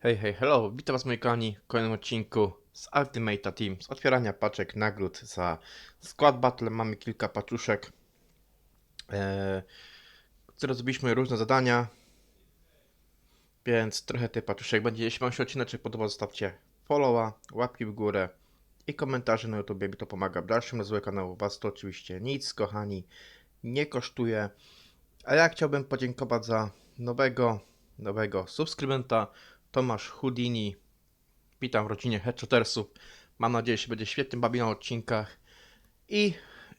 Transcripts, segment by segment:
Hej, hej, hello, witam was moi kochani w kolejnym odcinku z Ultimate Team, z otwierania paczek nagród za Squad Battle. Mamy kilka paczuszek, e, które zrobiliśmy różne zadania, więc trochę tych paczuszek będzie. Jeśli wam się odcinek podoba, zostawcie followa, łapki w górę i komentarze na YouTube, mi to pomaga w dalszym rozwoju kanału. Was to oczywiście nic, kochani, nie kosztuje. A ja chciałbym podziękować za nowego, nowego subskrybenta, Tomasz Houdini. Witam w rodzinie Headshotersów. Mam nadzieję, że będzie świetnie bawi na odcinkach. I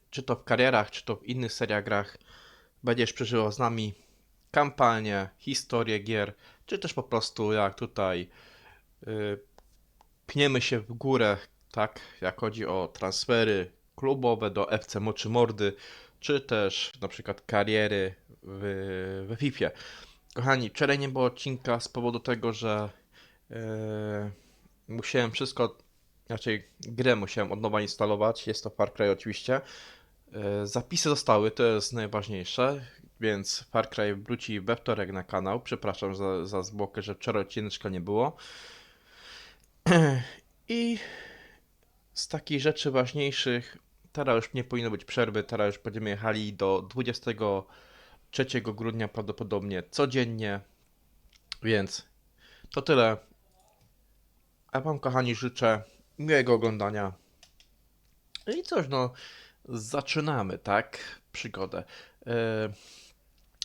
czy to w karierach, czy to w innych seriach grach, będziesz przeżywał z nami kampanię, historię gier, czy też po prostu jak tutaj yy, pniemy się w górę, tak, jak chodzi o transfery klubowe do FC Moczy Mordy, czy też na przykład kariery w, w FIFA. Kochani, wczoraj nie było odcinka z powodu tego, że yy, musiałem wszystko, raczej grę musiałem od nowa instalować. Jest to Far Cry oczywiście. Yy, zapisy zostały, to jest najważniejsze, więc Far Cry wróci we wtorek na kanał. Przepraszam za, za zwłokę, że wczoraj odcineczka nie było. I z takich rzeczy ważniejszych, teraz już nie powinno być przerwy, teraz już będziemy jechali do 20 3 grudnia prawdopodobnie codziennie. Więc to tyle. A Wam, kochani, życzę miłego oglądania. I coś, no, zaczynamy, tak? Przygodę. Yy,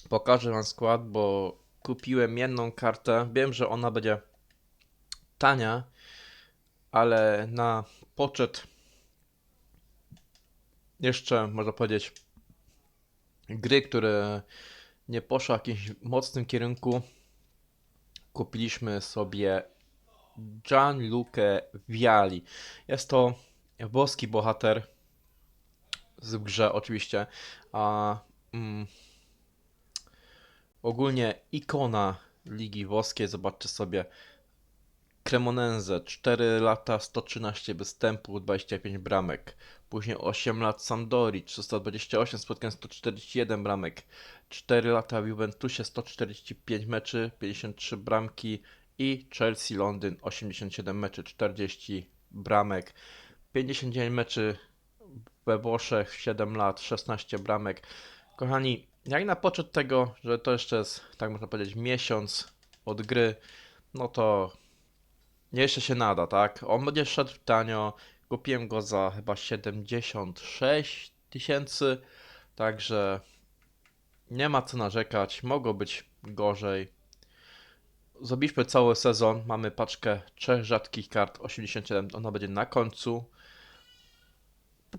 pokażę Wam skład, bo kupiłem jedną kartę. Wiem, że ona będzie tania, ale na poczet jeszcze, można powiedzieć, gry, które nie poszły w jakimś mocnym kierunku, kupiliśmy sobie Gianluca Viali. Jest to włoski bohater z grze oczywiście, a mm, ogólnie ikona Ligi Włoskiej. Zobaczcie sobie Cremonense 4 lata, 113 występów, 25 bramek. Później 8 lat Sampdori, 328 spotkań, 141 bramek. 4 lata w Juventusie, 145 meczy, 53 bramki. I Chelsea Londyn, 87 meczy, 40 bramek. 59 meczy we Włoszech, 7 lat, 16 bramek. Kochani, jak na poczet tego, że to jeszcze jest, tak można powiedzieć, miesiąc od gry, no to jeszcze się nada, tak? On będzie szedł tanio. Kupiłem go za chyba 76 tysięcy, także nie ma co narzekać. Mogło być gorzej. Zrobiliśmy cały sezon. Mamy paczkę trzech rzadkich kart 87. Ona będzie na końcu.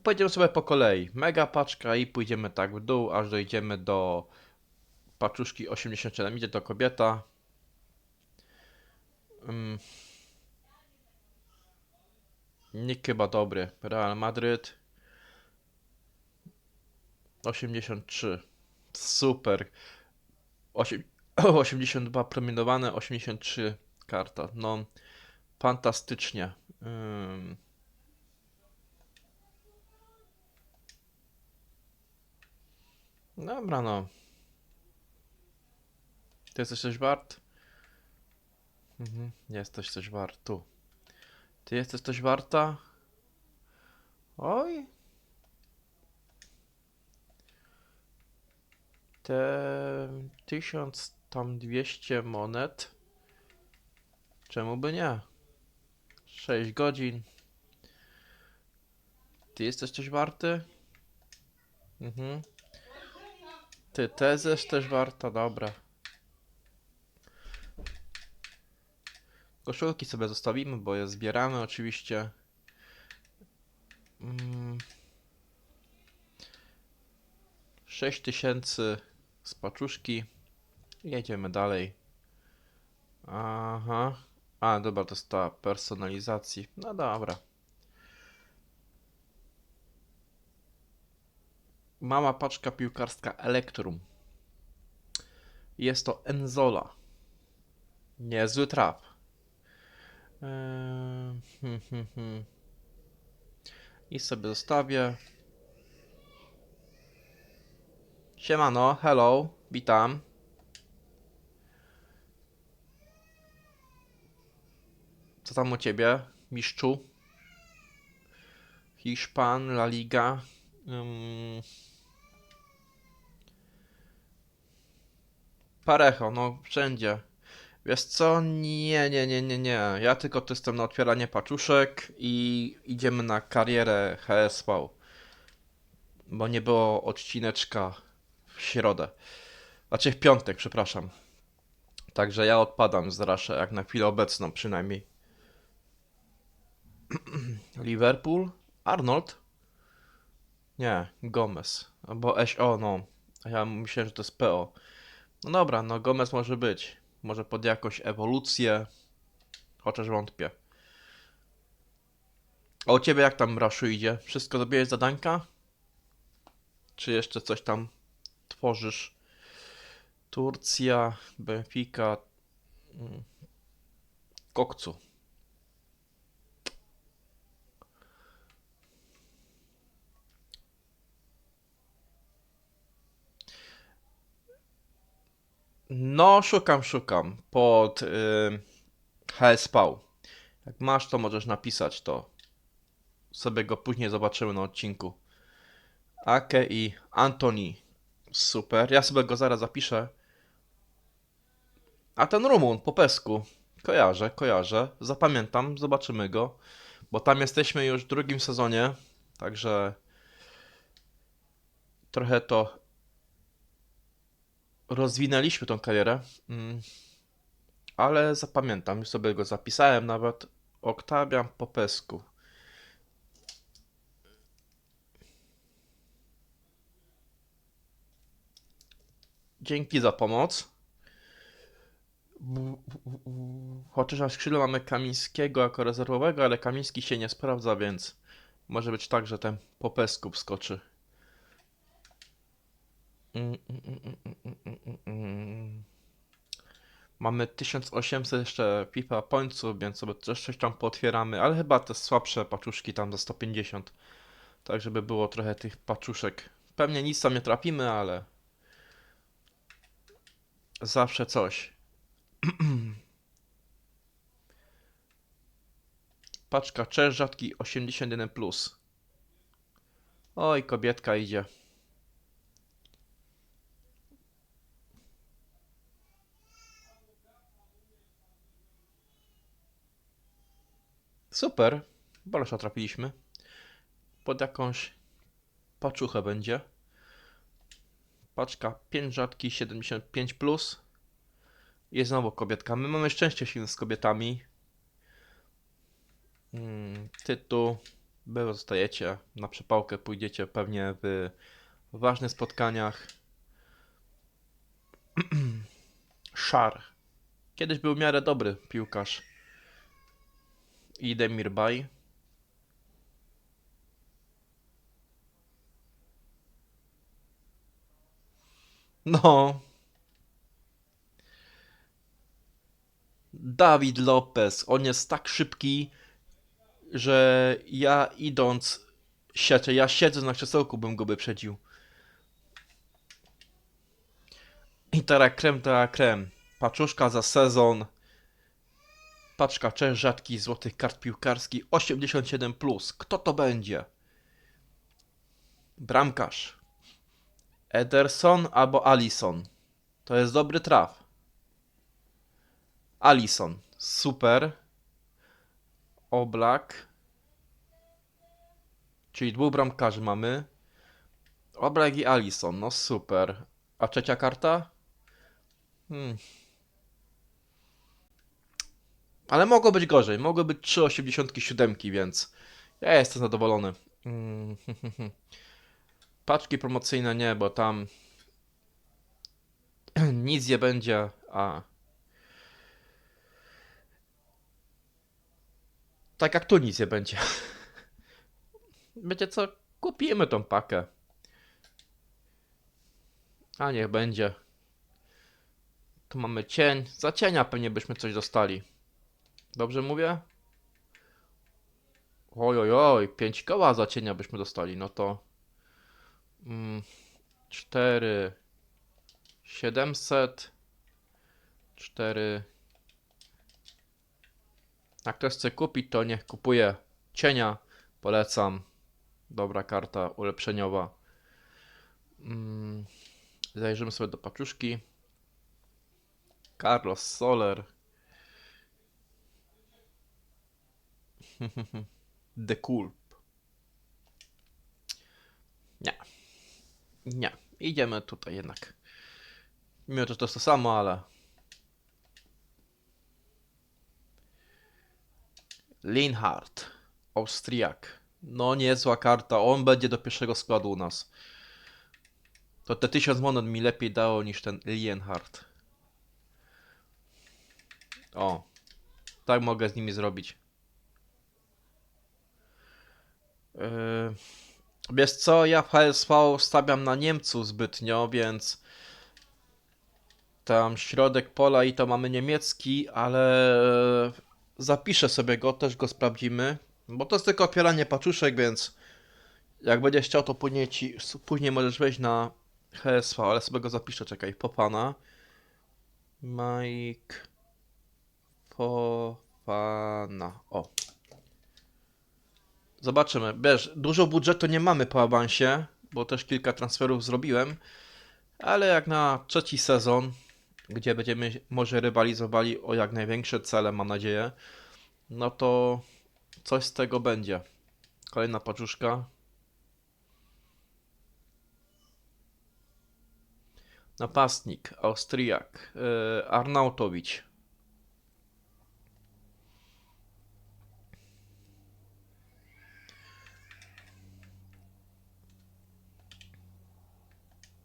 Pojedziemy sobie po kolei. Mega paczka i pójdziemy tak w dół, aż dojdziemy do paczuszki 87. Idzie to kobieta. Mm. Nick chyba dobry. Real Madryt. 83. Super. Osiem- 82 promienowane, 83 karta. No, fantastycznie. Ym. Dobra, no. Ty jesteś coś wart? Mhm, jesteś coś wart. Tu. Ty jesteś coś warta? Oj. Te 1000 tam 200 monet. Czemu by nie? 6 godzin. Ty jesteś coś warty? Mhm. Ty też jesteś warta, dobra. Koszulki sobie zostawimy, bo je zbieramy oczywiście. Mm. 6000 z paczuszki. Jedziemy dalej. Aha. A, dobra, to jest ta personalizacji. No dobra. Mała paczka piłkarska Elektrum. Jest to Enzola. Niezły traf. Eee, hmm, hmm, hmm. I sobie zostawię. Siemano, hello, witam. Co tam u ciebie, mistrzu? Hiszpan, La Liga. Parejo, no wszędzie. Wiesz co? Nie, nie, nie, nie, nie. Ja tylko tu jestem na otwieranie paczuszek i idziemy na karierę HSV. Bo nie było odcineczka w środę. Znaczy w piątek, przepraszam. Także ja odpadam z Rasza, jak na chwilę obecną przynajmniej. Liverpool? Arnold? Nie, Gomez. Albo SO, no. Ja myślałem, że to jest PO. No dobra, no Gomez może być. Może pod jakąś ewolucję. Chociaż wątpię. A u ciebie jak tam Raszu idzie? Wszystko zrobiłeś zadanka? Czy jeszcze coś tam tworzysz? Turcja, Benfica, mm, Kokcu. No, szukam, szukam pod y. Jak masz, to możesz napisać to. Sobie go później zobaczymy na odcinku. Ake i Antoni. Super. Ja sobie go zaraz zapiszę. A ten Rumun po pesku. Kojarzę, kojarzę. Zapamiętam, zobaczymy go. Bo tam jesteśmy już w drugim sezonie. Także trochę to rozwinęliśmy tą karierę. Mm. Ale zapamiętam, już sobie go zapisałem nawet. Oktawian Popesku. Dzięki za pomoc. Chociaż na skrzydle mamy Kamińskiego jako rezerwowego, ale Kamiński się nie sprawdza, więc może być tak, że ten Popesku wskoczy. Mamy 1800 jeszcze FIFA pońców, więc sobie też coś tam pootwieramy, ale chyba te słabsze paczuszki tam za 150. Tak, żeby było trochę tych paczuszek. Pewnie nic tam nie trafimy, ale zawsze coś. Paczka Czesz rzadki 81+. Plus. Oj, kobietka idzie. Super. Bolesza trafiliśmy. Pod jakąś paczuchę będzie. Paczka 5 rzadki 75+. Plus. Jest znowu kobietka. My mamy szczęście silne z kobietami. Mm, tytuł. Wy zostajecie na przepałkę, pójdziecie pewnie w ważnych spotkaniach. Szar. Kiedyś był w miarę dobry piłkarz. I Demir Bay. No. Dawid Lopez. On jest tak szybki, że ja idąc sieczę, ja siedzę na krzesełku, bym go wyprzedził. I teraz krem, teraz krem. Paczuszka za sezon. Paczka rzadkich złotych kart piłkarskich 87+. Plus. Kto to będzie? Bramkarz. Ederson albo Alison. To jest dobry traf. Alison. Super. Oblak. Czyli dwóch bramkarzy mamy. Oblak i Alison. No super. A trzecia karta? Hmm. Ale mogło być gorzej. Mogły być 3,87, więc ja jestem zadowolony. Mm, Paczki promocyjne nie, bo tam nic nie będzie, a tak jak tu nic nie będzie. Będzie co? Kupimy tą pakę. A niech będzie. Tu mamy cień. Za cienia pewnie byśmy coś dostali. Dobrze mówię? Oj, oj, oj, 5 koła za cienia byśmy dostali, no to mm, 4 700 4 Jak ktoś chce kupić, to niech kupuje cienia. Polecam. Dobra karta ulepszeniowa. Mm, Zajrzymy sobie do paczuszki. Carlos Soler. The Culp. Nie. Nie. Idziemy tutaj jednak. Mimo, że to jest to samo, ale... Linhart. Austriak. No niezła karta. On będzie do pierwszego składu u nas. To te 1000 monet mi lepiej dało niż ten Lienhardt. O. Tak mogę z nimi zrobić. Yy, wiesz co, ja w HSV stawiam na Niemców zbytnio, więc tam środek pola i to mamy niemiecki, ale zapiszę sobie go, też go sprawdzimy, bo to jest tylko opieranie paczuszek, więc jak będziesz chciał, to później, ci, później możesz wejść na HSV, ale sobie go zapiszę, czekaj, Popana. Mike Popana. O. Zobaczymy. Wiesz, dużo budżetu nie mamy po awansie, bo też kilka transferów zrobiłem, ale jak na trzeci sezon, gdzie będziemy może rywalizowali o jak największe cele, mam nadzieję, no to coś z tego będzie. Kolejna paczuszka. Napastnik, Austriak, yy, Arnautowicz.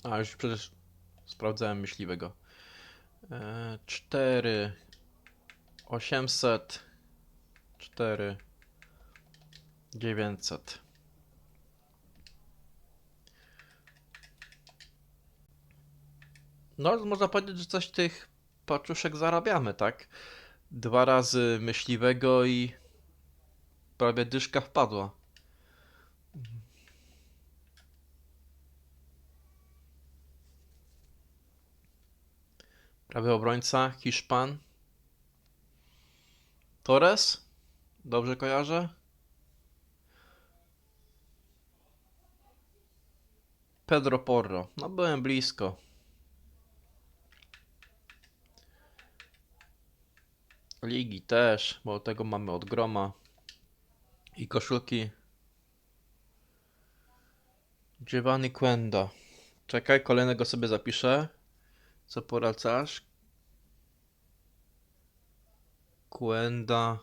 A, już przecież sprawdzałem myśliwego. E, 4 800 4 900 No, można powiedzieć, że coś tych paczuszek zarabiamy, tak? Dwa razy myśliwego i prawie dyszka wpadła. Prawy obrońca, Hiszpan. Torres? Dobrze kojarzę? Pedro Porro. No byłem blisko. Ligi też, bo tego mamy od groma. I koszulki. Giovanni Quenda. Czekaj, kolejnego sobie zapiszę. Co poradzasz? Quenda.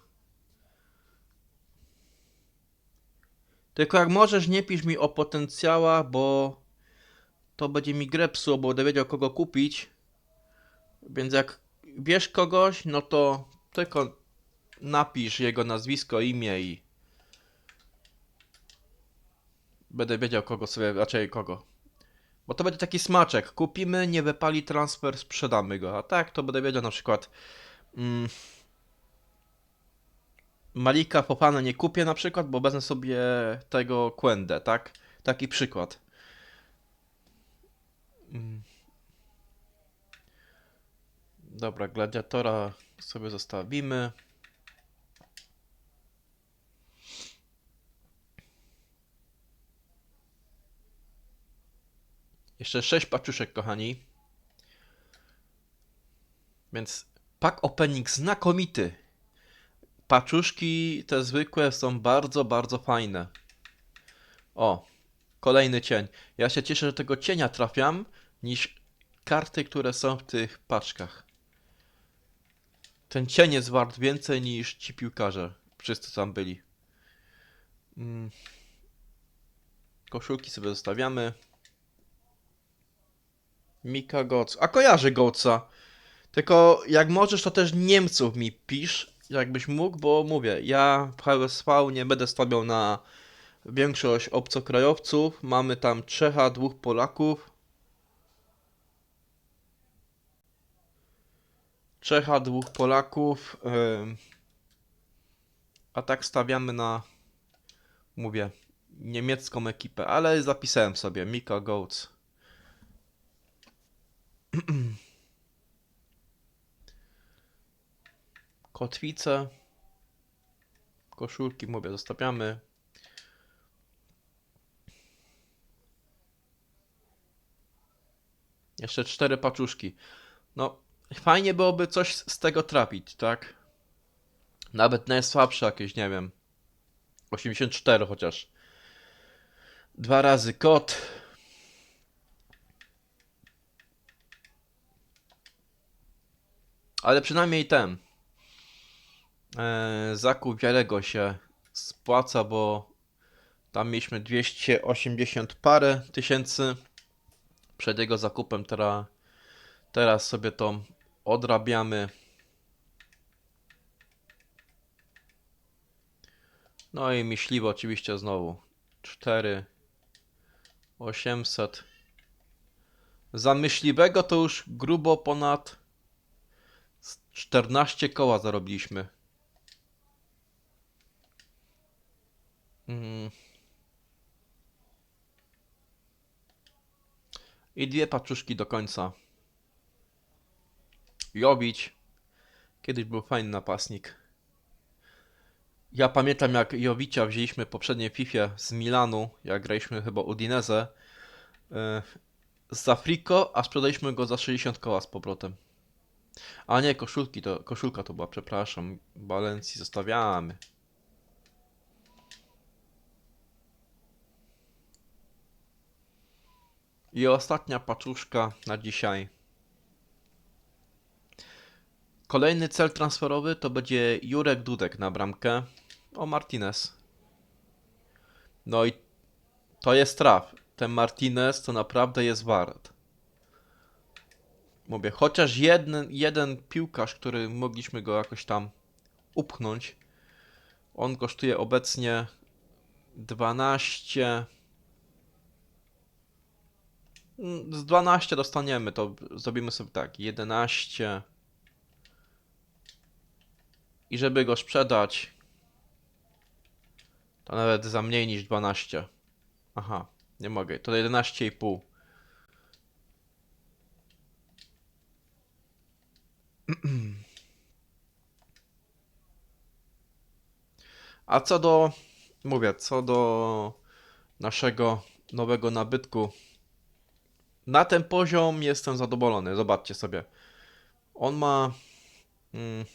Tylko jak możesz, nie pisz mi o potencjałach, bo to będzie mi grę bo będę wiedział kogo kupić. Więc jak wiesz kogoś, no to tylko napisz jego nazwisko, imię i będę wiedział kogo sobie, raczej kogo. Bo to będzie taki smaczek. Kupimy, nie wypali transfer, sprzedamy go. A tak to będę wiedział na przykład mm, Malika Popana nie kupię na przykład, bo wezmę sobie tego Quendę, tak? Taki przykład. Mm. Dobra, gladiatora sobie zostawimy. Jeszcze 6 paczuszek, kochani. Więc pack opening znakomity. Paczuszki te zwykłe są bardzo, bardzo fajne. O, kolejny cień. Ja się cieszę, że tego cienia trafiam, niż karty, które są w tych paczkach. Ten cień jest wart więcej niż ci piłkarze. Wszyscy tam byli. Mm. Koszulki sobie zostawiamy. Mika Goc. A kojarzy Goca. Tylko jak możesz, to też Niemców mi pisz, jakbyś mógł, bo mówię, ja w HSV nie będę stawiał na większość obcokrajowców. Mamy tam Czecha, dwóch Polaków. Czecha, dwóch Polaków. A tak stawiamy na, mówię, niemiecką ekipę, ale zapisałem sobie Mika Goats. Kotwice. Koszulki, mówię, zostawiamy. Jeszcze cztery paczuszki. No, fajnie byłoby coś z tego trafić, tak? Nawet najsłabsze jakieś, nie wiem. 84 chociaż. Dwa razy kot. Ale przynajmniej ten. E, zakup Wiarego się spłaca, bo tam mieliśmy 280 parę tysięcy przed jego zakupem. Teraz, teraz sobie to odrabiamy. No i myśliwe oczywiście znowu. 4 800 Za myśliwego to już grubo ponad 14 koła zarobiliśmy. Mm. I dwie paczuszki do końca. Jowić. Kiedyś był fajny napastnik. Ja pamiętam jak Jowicia wzięliśmy w poprzedniej FIFA z Milanu, jak graliśmy chyba Udinese. Yy, za Frico, a sprzedaliśmy go za 60 koła z powrotem. A nie, koszulki to, koszulka to była, przepraszam. Balencji zostawiamy. I ostatnia paczuszka na dzisiaj. Kolejny cel transferowy to będzie Jurek Dudek na bramkę. O, Martinez. No i to jest traf. Ten Martinez to naprawdę jest wart. Mówię, chociaż jeden, jeden piłkarz, który mogliśmy go jakoś tam upchnąć. On kosztuje obecnie 12. Mm, Z 12 dostaniemy, to zrobimy sobie tak. 11. I żeby go sprzedać, to nawet za mniej niż 12. Aha, nie mogę. To 11,5. A co do, mówię, co do naszego nowego nabytku, na ten poziom jestem zadowolony. Zobaczcie sobie. On ma mm,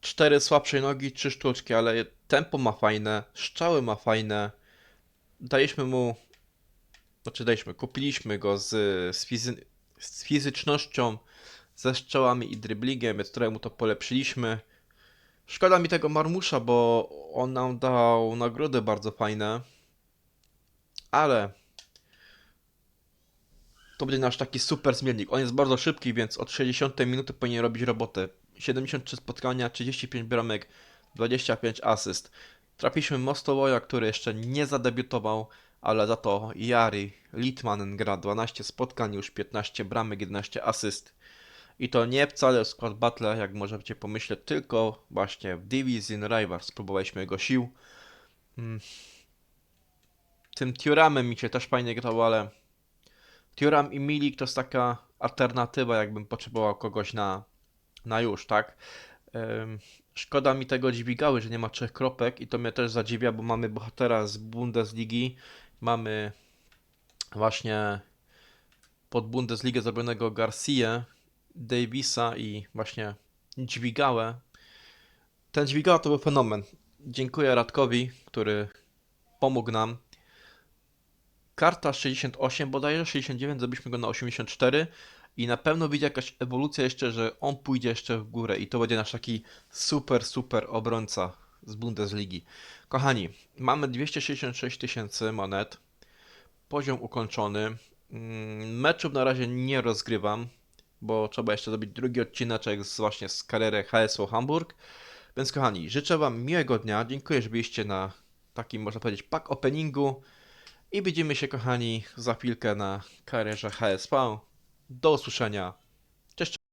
cztery słabsze nogi, trzy sztuczki, ale tempo ma fajne, strzały ma fajne. Daliśmy mu, znaczy daliśmy, kupiliśmy go z, z, z fizycznością, ze strzałami i dribblingiem, więc trochę mu to polepszyliśmy. Szkoda mi tego Marmusza, bo on nam dał nagrody bardzo fajne. Ale to będzie nasz taki super zmiennik. On jest bardzo szybki, więc od 60 minuty powinien robić robotę. 73 spotkania, 35 bramek, 25 asyst. Trafiliśmy Mostowoja, który jeszcze nie zadebiutował, ale za to Jari Litmanen gra 12 spotkań, już 15 bramek, 11 asyst. I to nie wcale w skład Battle, jak możecie pomyśleć, tylko właśnie w Division Rivals spróbowaliśmy jego sił. Mm. Tym Turamem mi się też fajnie grało, ale Turam i Milik to jest taka alternatywa, jakbym potrzebował kogoś na, na już, tak? Szkoda mi tego dźwigały, że nie ma trzech kropek i to mnie też zadziwia, bo mamy bohatera z Bundesligi, mamy właśnie pod Bundesligę zrobionego Garcia, Davisa i właśnie dźwigałę. Ten dźwigała to był fenomen. Dziękuję Radkowi, który pomógł nam. Karta 68, bodajże 69, zrobiliśmy go na 84 i na pewno wyjdzie jakaś ewolucja jeszcze, że on pójdzie jeszcze w górę i to będzie nasz taki super, super obrońca z Bundesligi. Kochani, mamy 266 tysięcy monet, poziom ukończony. Mm, Meczów na razie nie rozgrywam, bo trzeba jeszcze zrobić drugi odcineczek z, właśnie z kariery HSO Hamburg. Więc kochani, życzę Wam miłego dnia, dziękuję, że byliście na takim, można powiedzieć, pack openingu. I widzimy się, kochani, za chwilkę na karierze HSV. Do usłyszenia.